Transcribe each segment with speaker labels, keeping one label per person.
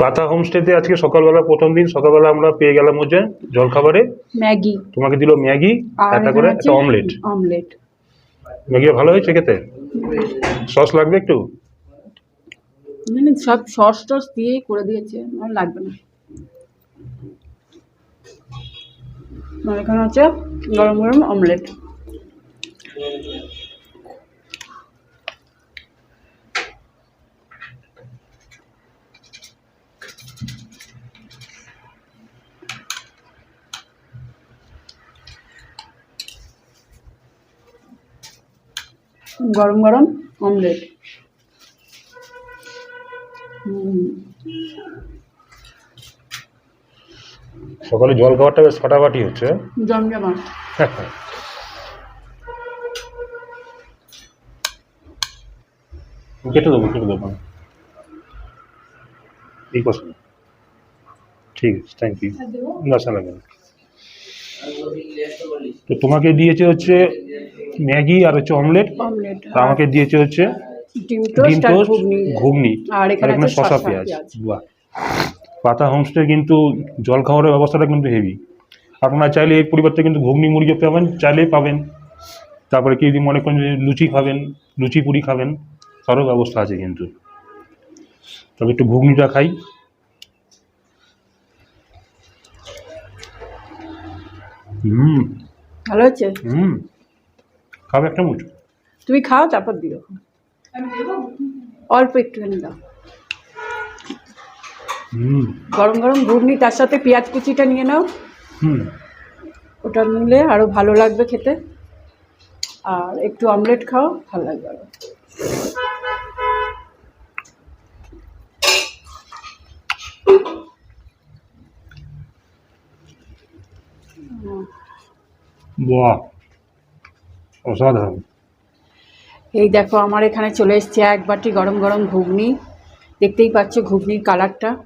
Speaker 1: পাতা হোমস্টেতে আজকে সকালবেলা প্রথম দিন সকালবেলা আমরা পেয়ে গেলাম হচ্ছে জলখাবারে।
Speaker 2: ম্যাগি।
Speaker 1: তোমাকে দিল ম্যাগি একটা করে একটা অমলেট
Speaker 2: অমলেট
Speaker 1: ম্যাগিটা ভালো হয়েছে খেতে? সস লাগবে একটু?
Speaker 2: সব সস টস দিয়েই করে দিয়েছে আমার লাগবে না। এখানে হচ্ছে গরম গরম অমলেট গরম গরম অমলেট
Speaker 1: সকালে জল খাবারটা বেশ ফাটাফাটি হচ্ছে।
Speaker 2: জমজমাট।
Speaker 1: কেটে দেবো কেটে দেবো। এই কথা ঠিক আছে থ্যাংক ইউ না স্যার তো তোমাকে দিয়েছে হচ্ছে ম্যাগি আর হচ্ছে অমলেট আর আমাকে দিয়েছে হচ্ছে
Speaker 2: ডিম টোস্ট ঘুগনি। আর এখানে আছে
Speaker 1: শসা পেঁয়াজ। বাহ। পাতা হোমস্টে কিন্তু জল খাবারের ব্যবস্থাটা কিন্তু হেভি আপনারা চাইলে এই পরিবর্তে কিন্তু ঘুগনি মুরগি পাবেন চাইলেই পাবেন। তারপরে কি যদি মনে করেন যে লুচি খাবেন লুচি পুরি খাবেন তারও ব্যবস্থা আছে কিন্তু। তবে একটু ঘুগনিটা খাই। হুম।
Speaker 2: ভালো হচ্ছে
Speaker 1: হুম। খাবে একটা মুঠ।
Speaker 2: তুমি খাও তারপর দিও। অল্প একটুখানি দাও। গরম গরম ঘুগনি তার সাথে পেঁয়াজ কুচিটা নিয়ে নাও।
Speaker 1: হুম।
Speaker 2: ওটা নিলে আরও ভালো লাগবে খেতে। আর একটু অমলেট খাও ভালো লাগবে আরও।
Speaker 1: বাহ। অসাধারণ।
Speaker 2: এই দেখো আমার এখানে চলে এসছে এক বাটি গরম গরম ঘুগনি। দেখতেই পাচ্ছ ঘুগনির কালারটা।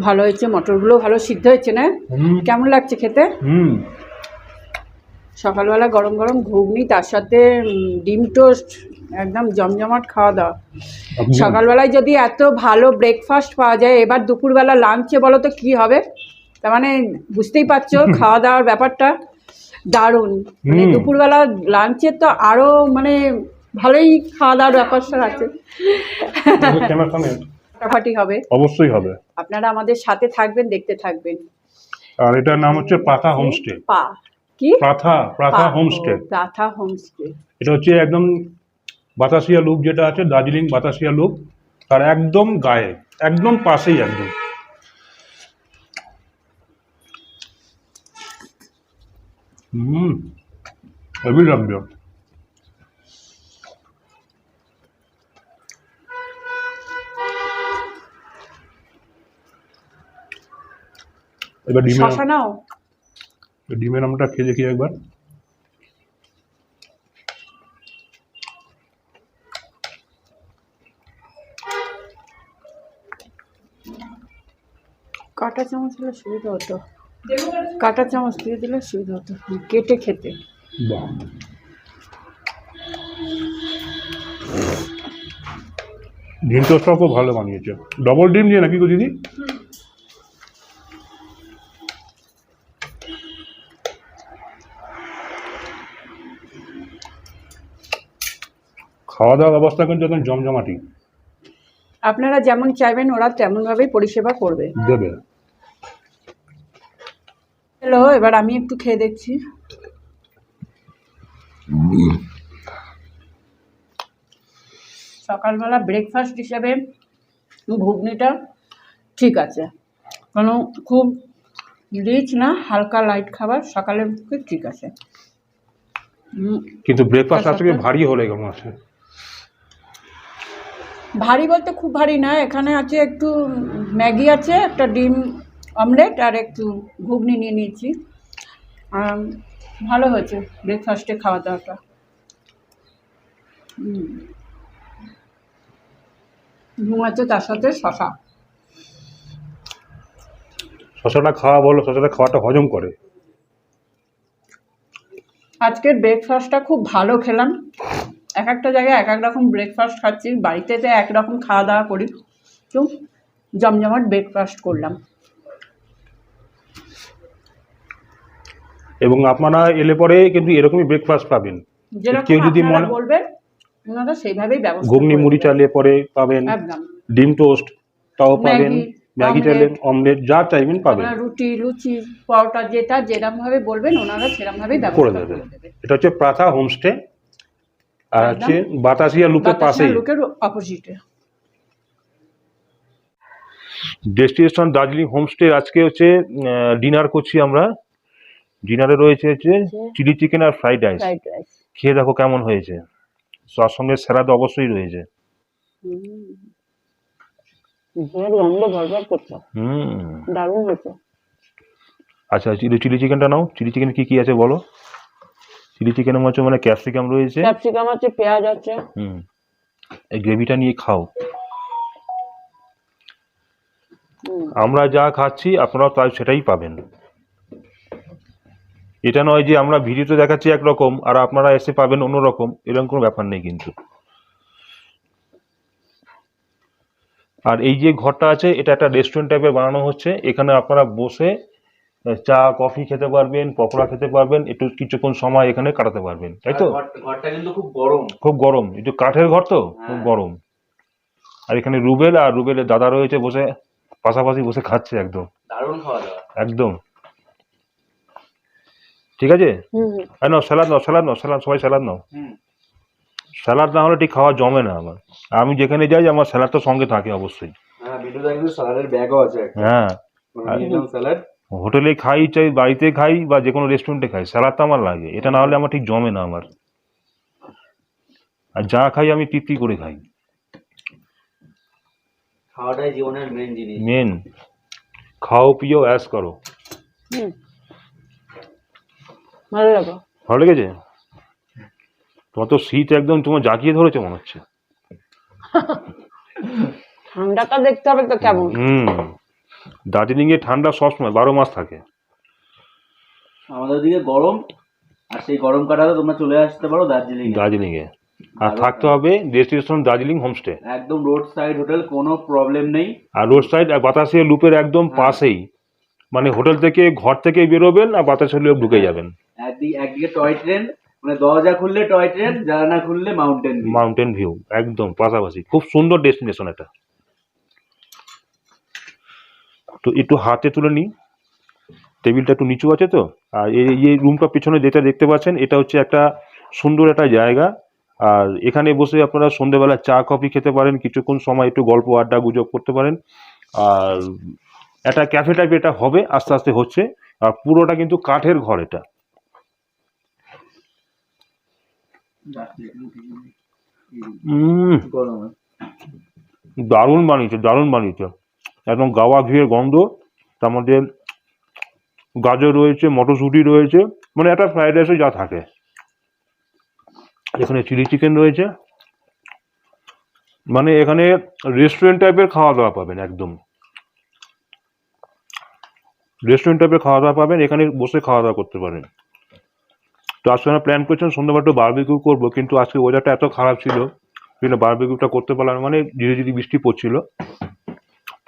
Speaker 2: ভালো হয়েছে মটরগুলো ভালো সিদ্ধ হয়েছে না? কেমন লাগছে খেতে?
Speaker 1: হুম।
Speaker 2: সকালবেলা গরম গরম ঘুগনি তার সাথে ডিম টোস্ট একদম জমজমাট খাওয়া দাওয়া। সকালবেলায় যদি এত ভালো ব্রেকফাস্ট পাওয়া যায় এবার দুপুরবেলা লাঞ্চে বলো তো কী হবে? তার মানে বুঝতেই পারছ খাওয়া দাওয়ার ব্যাপারটা। দারুণ। মানে দুপুরবেলা লাঞ্চের তো আরও মানে ভালোই খাওয়া দাওয়ার ব্যাপারটা আছে। ফাটাফাটি হবে।
Speaker 1: অবশ্যই হবে।
Speaker 2: আপনারা আমাদের সাথে থাকবেন দেখতে থাকবেন।
Speaker 1: আর এটার নাম হচ্ছে পাথা হোমস্টে
Speaker 2: পা কি?
Speaker 1: প্রাথা প্রাথা হোমস্টে
Speaker 2: ও, প্রাথা হোমস্টে
Speaker 1: এটা হচ্ছে একদম বাতাসিয়া লুপ যেটা আছে দার্জিলিং বাতাসিয়া লুপ তার একদম গায়ে একদম পাশেই একদম। হুম লাগবে এবার ডিমের
Speaker 2: শশা নাও
Speaker 1: ডিমের আমটা খেয়ে দেখি একবার
Speaker 2: কাঁটা চামচ হলে সুবিধা হতো কাঁটা চামচ দিয়ে দিলে সুবিধা হতো। কেটে খেতে।
Speaker 1: ডিম টোস্টটাও খুব ভালো বানিয়েছে। ডবল ডিম দিয়ে নাকি গো দিদি? খাওয়া দাওয়ার ব্যবস্থা কিন্তু একদম জমজমাটি।
Speaker 2: আপনারা যেমন চাইবেন ওরা তেমনভাবেই পরিষেবা করবে।
Speaker 1: দেবে।
Speaker 2: হ্যালো এবার আমি একটু খেয়ে দেখছি। সকালবেলা ব্রেকফাস্ট হিসাবে ঘুগনিটা ঠিক আছে। কোনো খুব রিচ না হালকা লাইট খাবার সকালের ঠিক আছে।
Speaker 1: কিন্তু ব্রেকফাস্ট আজকে ভারী হলে কেমন আছে?
Speaker 2: ভারী বলতে খুব ভারী না এখানে আছে একটু ম্যাগি আছে একটা ডিম অমলেট আর একটু ঘুগনি নিয়ে নিয়েছি। ভালো হয়েছে ব্রেকফাস্টে খাওয়া দাওয়াটা। হুম। ঘুম আছে তার সাথে শশা।
Speaker 1: শশাটা খাওয়া বলো শশাটা খাওয়াটা হজম করে।
Speaker 2: আজকের ব্রেকফাস্টটা খুব ভালো খেলাম। এক একটা জায়গায় এক এক রকম ব্রেকফাস্ট খাচ্ছি বাড়িতে তো একরকম খাওয়া দাওয়া করি। তো জমজমাট ব্রেকফাস্ট করলাম।
Speaker 1: এবং আপনারা এলে পরে কিন্তু এরকমই ব্রেকফাস্ট পাবেন। কেউ যদি মনে-
Speaker 2: বলবেন ওনারা সেইভাবেই ব্যবস্থা
Speaker 1: ঘুগনি মুড়ি চালিয়ে পরে পাবেন ডিম টোস্ট তাও পাবেন
Speaker 2: ম্যাগি।
Speaker 1: চাইলেন অমলেট যা চাইবেন পাবেন।
Speaker 2: রুটি লুচি পরোটা যেটা যেরকম ভাবে বলবেন ওনারা সেরকম ভাবেই
Speaker 1: করে দেবে। এটা হচ্ছে প্রাথা হোমস্টে আর হচ্ছে বাতাসিয়া লুপের পাশেই।
Speaker 2: লোকের অপোজিটে
Speaker 1: ডেস্টিনেশন দার্জিলিং হোমস্টে আজকে হচ্ছে ডিনার করছি আমরা। ডিনারে রয়েছে হচ্ছে চিলি চিকেন আর ফ্রাইড রাইস খেয়ে দেখো কেমন হয়েছে। তার সঙ্গে স্যালাদ অবশ্যই রয়েছে।
Speaker 2: দারুণ হয়েছে।
Speaker 1: আচ্ছা চিলি চিলি চিকেনটা নাও। চিলি চিকেন কি কি আছে বলো? চিলি চিকেনের মধ্যে মানে ক্যাপসিকাম রয়েছে।
Speaker 2: ক্যাপসিকাম আছে পেঁয়াজ আছে।
Speaker 1: হুম। এই গ্রেভিটা নিয়ে খাও। আমরা যা খাচ্ছি আপনারা তাই সেটাই পাবেন। এটা নয় যে আমরা ভিডিওতে দেখাচ্ছি একরকম আর আপনারা এসে পাবেন অন্যরকম এরকম কোনো ব্যাপার নেই কিন্তু। আর এই যে ঘরটা আছে এটা একটা রেস্টুরেন্ট টাইপের বানানো হচ্ছে। এখানে আপনারা বসে চা কফি খেতে পারবেন পকোড়া খেতে পারবেন একটু কিছুক্ষণ সময় এখানে কাটাতে পারবেন তাই তো?
Speaker 3: ঘরটা কিন্তু খুব গরম।
Speaker 1: খুব গরম। একটু কাঠের ঘর তো? খুব
Speaker 3: হ্যাঁ।
Speaker 1: গরম। আর এখানে রুবেল আর রুবেলের দাদা রয়েছে বসে পাশাপাশি বসে খাচ্ছে একদম।
Speaker 3: দারুণ খাওয়া দাওয়া।
Speaker 1: একদম। ঠিক আছে? আর নাও স্যালাড নাও স্যালাড নাও স্যালাড সবাই স্যালাড নাও।
Speaker 3: হুম।
Speaker 1: স্যালাড না হলে ঠিক খাওয়া জমে না আমার। আমি যেখানে যাই আমার স্যালাড তো সঙ্গে থাকে অবশ্যই।
Speaker 3: হ্যাঁ
Speaker 1: হ্যাঁ। হোটেলে খাই চাই বাড়িতে খাই বা যে কোনো রেস্টুরেন্টে খাই স্যালাড তো আমার লাগে। এটা না হলে আমার ঠিক জমে না আমার। আর যা খাই আমি তৃপ্তি করে খাই।
Speaker 3: খাওয়াটাই জীবনের মেন জিনিস।
Speaker 1: মেন খাও পিও অ্যাস করো।
Speaker 2: ভালো লাগল
Speaker 1: ভালো লেগেছে? তোমার তো শীত একদম তোমার জাকিয়ে ধরেছে মনে হচ্ছে।
Speaker 2: ঠান্ডাটা দেখতে হবে তো কেমন।
Speaker 1: হুম দার্জিলিং এ ঠান্ডা সবসময় বারো মাস থাকে।
Speaker 3: আমাদের ওদিকে গরম আর সেই গরম কাটাতে তোমরা চলে আসতে পারো দার্জিলিং
Speaker 1: দার্জিলিং এ আর থাকতে হবে ডেস্টিনেশন দার্জিলিং হোমস্টে
Speaker 3: একদম রোড সাইড হোটেল কোনো প্রবলেম নেই।
Speaker 1: আর রোড সাইড আর বাতাসিয়া লুপের একদম পাশেই। মানে হোটেল থেকে ঘর থেকে বেরোবেন আর বাতাসের লুপ ঢুকে যাবেন।
Speaker 3: একদিকে টয় ট্রেন মানে দরজা খুললে টয় ট্রেন জানালা খুললে মাউন্টেন ভিউ
Speaker 1: মাউন্টেন ভিউ একদম, পাশাপাশি। খুব সুন্দর ডেস্টিনেশন এটা। তো একটু হাতে তুলে নিই। টেবিলটা একটু নিচু আছে তো? আর এই এই রুমটা পিছনে যেটা দেখতে পাচ্ছেন, এটা হচ্ছে একটা সুন্দর একটা জায়গা। আর এখানে বসে আপনারা সন্ধ্যেবেলা চা কফি খেতে পারেন, কিছুক্ষণ সময় একটু গল্প, আড্ডা, গুজব করতে পারেন। আর একটা ক্যাফে টাইপ এটা হবে, আস্তে আস্তে হচ্ছে। আর পুরোটা কিন্তু কাঠের ঘর এটা উম
Speaker 3: গরম
Speaker 1: দারুণ বানিয়েছে দারুণ বানিয়েছে। একদম গাওয়া ঘিয়ের গন্ধ, তার মধ্যে গাজর রয়েছে, মটরশুঁটি রয়েছে মানে একটা ফ্রাইড রাইসে যা থাকে। এখানে চিলি চিকেন রয়েছে। মানে এখানে রেস্টুরেন্ট টাইপের খাওয়া দাওয়া পাবেন একদম। রেস্টুরেন্ট টাইপের খাওয়া দাওয়া পাবেন, এখানে বসে খাওয়া দাওয়া করতে পারেন। তো আজকে আমরা প্ল্যান করছেন সন্ধ্যাবেলা একটু বারবিকিউ করব কিন্তু আজকে ওয়েদারটা এত খারাপ ছিল কিন্তু বারবিকিউটা করতে পারলাম মানে ধীরে ধীরে বৃষ্টি পড়ছিল।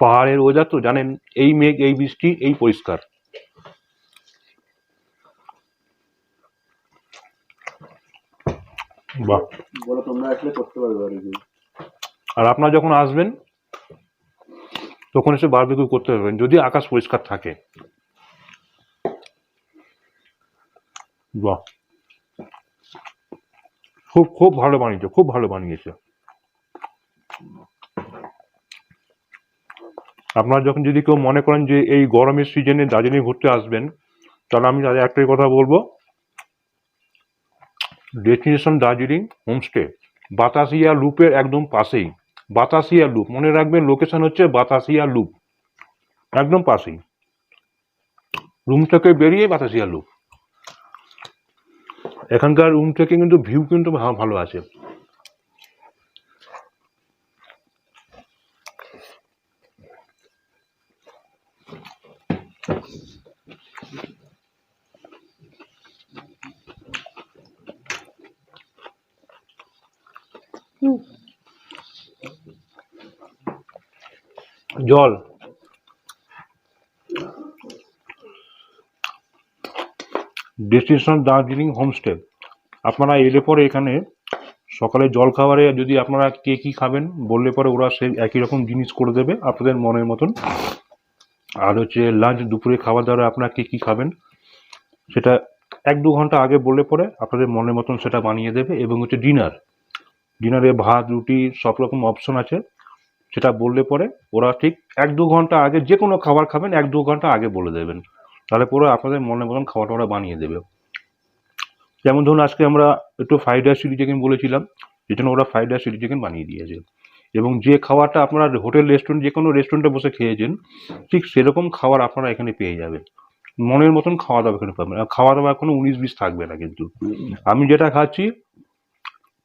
Speaker 1: পাহাড়ের ওয়েদার তো জানেন এই মেঘ এই বৃষ্টি এই পরিষ্কার। বাহ।
Speaker 3: বলো তোমরা আসলে করতে পারবে
Speaker 1: আর আপনারা যখন আসবেন তখন এসে বারবিকিউ করতে পারবেন যদি আকাশ পরিষ্কার থাকে। বাহ। খুব খুব ভালো বানিয়েছে, খুব ভালো বানিয়েছে। আপনারা যখন যদি কেউ মনে করেন যে এই গরমের সিজনে দার্জিলিং ঘুরতে আসবেন, তাহলে আমি তাদের একটাই কথা বলব। ডেস্টিনেশন দার্জিলিং হোমস্টে বাতাসিয়া লুপের একদম পাশেই। বাতাসিয়া লুপ, মনে রাখবেন লোকেশন হচ্ছে বাতাসিয়া লুপ। একদম পাশেই। রুম থেকে বেরিয়ে বাতাসিয়া লুপ। এখানকার রুম থেকে কিন্তু ভিউ কিন্তু ভালো আছে। জল। ডেস্টিনেশন দার্জিলিং হোমস্টে আপনারা এলে পরে এখানে সকালে জল খাবারে যদি আপনারা কে কী খাবেন, বললে পরে ওরা সেই একই রকম জিনিস করে দেবে আপনাদের মনের মতন। আর হচ্ছে লাঞ্চ দুপুরে খাওয়া দাওয়া আপনারা কে কী খাবেন, সেটা এক দু ঘণ্টা আগে বললে পরে আপনাদের মনের মতন সেটা বানিয়ে দেবে। এবং হচ্ছে ডিনার ডিনারে ভাত, রুটি, সব রকম অপশন আছে। সেটা বললে পরে ওরা ঠিক এক দু ঘণ্টা আগে যে কোনো খাবার খাবেন, এক দু ঘণ্টা আগে বলে দেবেন। তাহলে পরে আপনাদের মনের মতন খাবারটা ওরা বানিয়ে দেবে। যেমন ধরুন আজকে আমরা একটু ফ্রাইড রাইস চিলি চিকেন বলেছিলাম সেই জন্য ওরা ফ্রাইড রাইস চিলি চিকেন বানিয়ে দিয়েছে। এবং যে খাবারটা আপনারা হোটেল রেস্টুরেন্ট যে কোনো রেস্টুরেন্টে বসে খেয়েছেন, ঠিক সেরকম খাবার আপনারা এখানে পেয়ে যাবেন। মনের মতন খাওয়া দাওয়া এখানে পাবেন। আর খাওয়া দাওয়া কোনো উনিশ বিশ থাকবে না কিন্তু। আমি যেটা খাচ্ছি,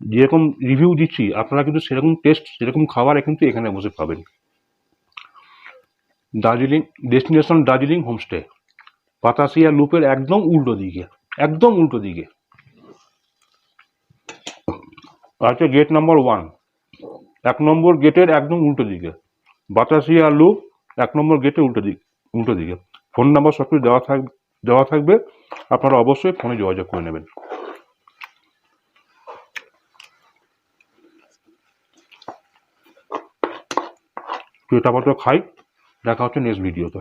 Speaker 1: যেরকম রিভিউ দিচ্ছি, আপনারা কিন্তু সেরকম টেস্ট সেরকম খাবার কিন্তু এখানে বসে পাবেন। দার্জিলিং ডেস্টিনেশন দার্জিলিং হোমস্টে বাতাসিয়া লুপের একদম উল্টো দিকে, একদম উল্টো দিকে। আছে গেট নাম্বার ওয়ান এক নম্বর গেটের একদম উল্টো দিকে। বাতাসিয়া লুপ এক নম্বর গেটের উল্টো দিক, উল্টো দিকে। ফোন নাম্বার সব কিছু দেওয়া থাক, দেওয়া থাকবে। আপনারা অবশ্যই ফোনে যোগাযোগ করে নেবেন। তো এটা মাত্র খাই, দেখা হচ্ছে নেক্সট ভিডিওতে